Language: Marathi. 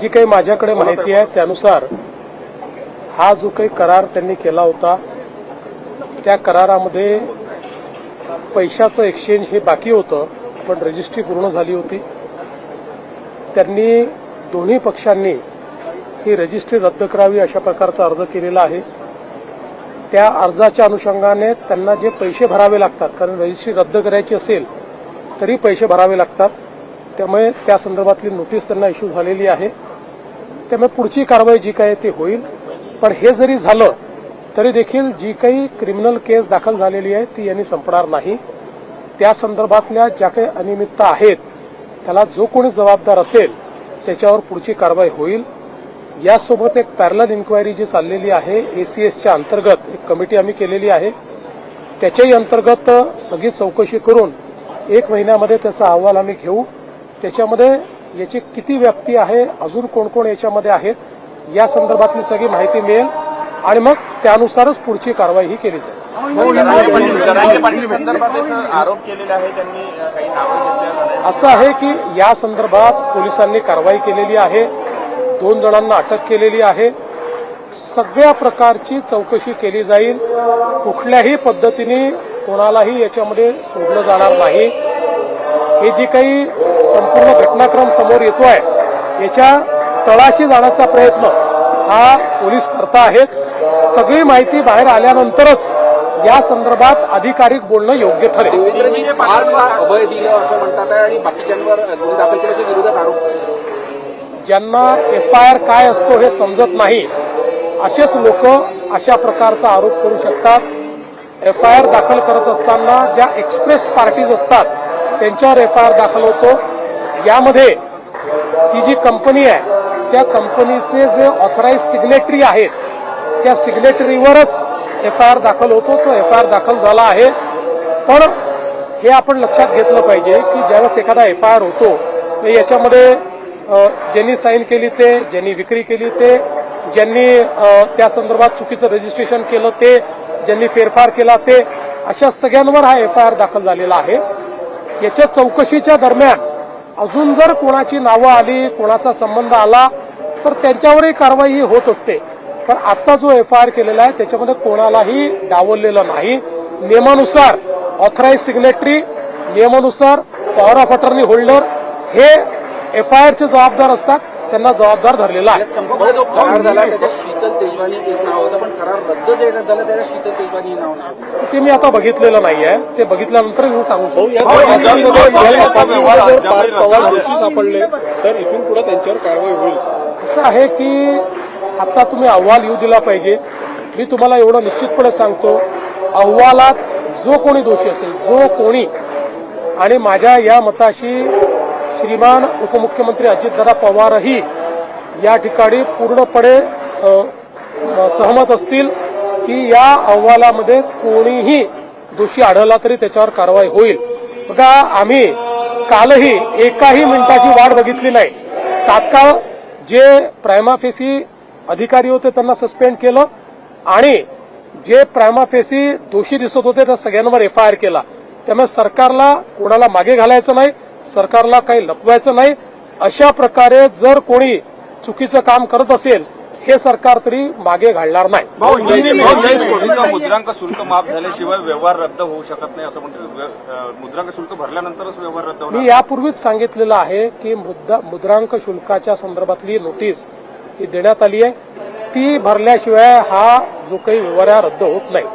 जी काही माझ्याकडे माहिती आहे त्यानुसार हा जो काही करार त्यांनी केला होता त्या करारामध्ये पैशाचं एक्सचेंज हे बाकी होतं पण रजिस्ट्री पूर्ण झाली होती. त्यांनी दोन्ही पक्षांनी ही रजिस्ट्री रद्द करावी अशा प्रकारचा अर्ज केलेला आहे. त्या अर्जाच्या अनुषंगाने त्यांना जे पैसे भरावे लागतात कारण रजिस्ट्री रद्द करायची असेल तरी पैसे भरावे लागतात. त्यामुळे त्या संदर्भातली नोटीस त्यांना इश्यू झालेली आहे. त्यामुळे पुढची कारवाई जी काय आहे ती होईल. पण हे जरी झालं तरी देखील जी काही क्रिमिनल केस दाखल झालेली आहे ती यांनी संपणार नाही. त्या संदर्भातल्या ज्या काही अनियमितता आहेत त्याला जो कोणी जबाबदार असेल त्याच्यावर पुढची कारवाई होईल. यासोबत एक पॅरल इन्क्वायरी जी चाललेली आहे एसीएसच्या अंतर्गत एक कमिटी आम्ही केलेली आहे. त्याच्याही अंतर्गत सगळी चौकशी करून एक महिन्यामध्ये त्याचा अहवाल आम्ही घेऊ. त्याच्यामध्ये याची किती व्याप्ती आहे अजून कोण कोण याच्यामध्ये आहेत या संदर्भातली सगळी माहिती मिळेल. आणि मग त्यानुसारच पुढची कारवाई ही केली जाईल. असं आहे की या संदर्भात पोलिसांनी कारवाई केलेली आहे दोन जणांना अटक केलेली आहे. सगळ्या प्रकारची चौकशी केली जाईल. कुठल्याही पद्धतीने कोणालाही याच्यामध्ये सोडलं जाणार नाही. हे जी काही संपूर्ण घटनाक्रम समोर येतोय याच्या तळाशी जाण्याचा प्रयत्न हा पोलीस करता आहेत. सगळी माहिती बाहेर आल्यानंतरच या संदर्भात अधिकारिक बोलणं योग्य ठरेल. अभय दिलं असं म्हणतात आहे आणि बाकीच्यांवर गुन्हे दाखल केल्याच्या विरोधात आरोप. ज्यांना एफ आय आर काय असतो हे समजत नाही असेच लोक अशा प्रकारचा आरोप करू शकतात. एफ आय आर दाखल करत असताना ज्या एक्सप्रेस पार्टीज असतात त्यांच्यावर एफ आय आर दाखल होतो. यामध्ये ती जी कंपनी आहे त्या कंपनीचे जे ऑथराईज सिग्नेटरी आहेत त्या सिग्नेटरीवरच एफ आय आर दाखल होतो. तो एफ आय आर दाखल झाला आहे. पण हे आपण लक्षात घेतलं पाहिजे की ज्यावेळेस एखादा एफ आय आर होतो तर याच्यामध्ये ज्यांनी साईन केली ते ज्यांनी विक्री केली ते ज्यांनी त्या संदर्भात चुकीचं रजिस्ट्रेशन केलं ते ज्यांनी फेरफार केला ते अशा सगळ्यांवर हा एफ आय आर दाखल झालेला आहे. याच्या चौकशीच्या दरम्यान अजून जर कोणाची नावं आली कोणाचा संबंध आला तर त्यांच्यावरही कारवाई ही होत असते. पण आता जो एफ आय आर केलेला आहे त्याच्यामध्ये कोणालाही डावललेलं नाही. नियमानुसार ऑथराईज सिग्नेटरी नियमानुसार पॉवर ऑफ अटर्नी होल्डर हे एफ आय आरचे जबाबदार असतात. त्यांना जबाबदार धरलेला आहे. करार झाला त्याच्यात शीतल तेजवानी एक नाव होतं पण करार रद्द देण्यात झालं शीतल तेजवानी हे नाव नाही ते मी आता बघितलेलं नाहीये ते बघितल्यानंतर मी सांगू शकतो. पवार दोषी सापडले तर इथून पुढे त्यांच्यावर कारवाई होईल. असं आहे की आता तुम्ही अहवाल येऊ दिला पाहिजे. मी तुम्हाला एवढं निश्चितपणे सांगतो अहवालात जो कोणी दोषी असेल जो कोणी आणि माझ्या या मताशी श्रीमान उपमुख्यमंत्री अजितदादा पवारही या ठिकाणी पूर्णपणे सहमत असतील की या अहवालामध्ये कोणीही दोषी आढळला तरी त्याच्यावर कारवाई होईल. बघा आम्ही कालही एकाही मिनिटाची वाट बघितली नाही. तात्काळ जे प्रायमाफेसी अधिकारी होते त्यांना सस्पेंड केलं आणि जे प्रायमाफेसी दोषी दिसत होते त्या सगळ्यांवर एफ आय आर केला. त्यामुळे सरकारला कोणाला मागे घालायचं नाही. सरकारला काही लपवायचं नाही. अशा प्रकारे जर कोणी चुकीचं काम करत असेल हे सरकार तरी मागे घालणार नाही. मुद्रांक शुल्क माफ झाल्याशिवाय व्यवहार रद्द होऊ शकत नाही असं म्हणते मुद्रांक शुल्क भरल्यानंतरच व्यवहार रद्द मी यापूर्वीच सांगितलेलं आहे की मुद्दा मुद्रांक शुल्काच्या संदर्भातली नोटीस ही देण्यात आली आहे. ती भरल्याशिवाय हा जो काही व्यवहार रद्द होत नाही.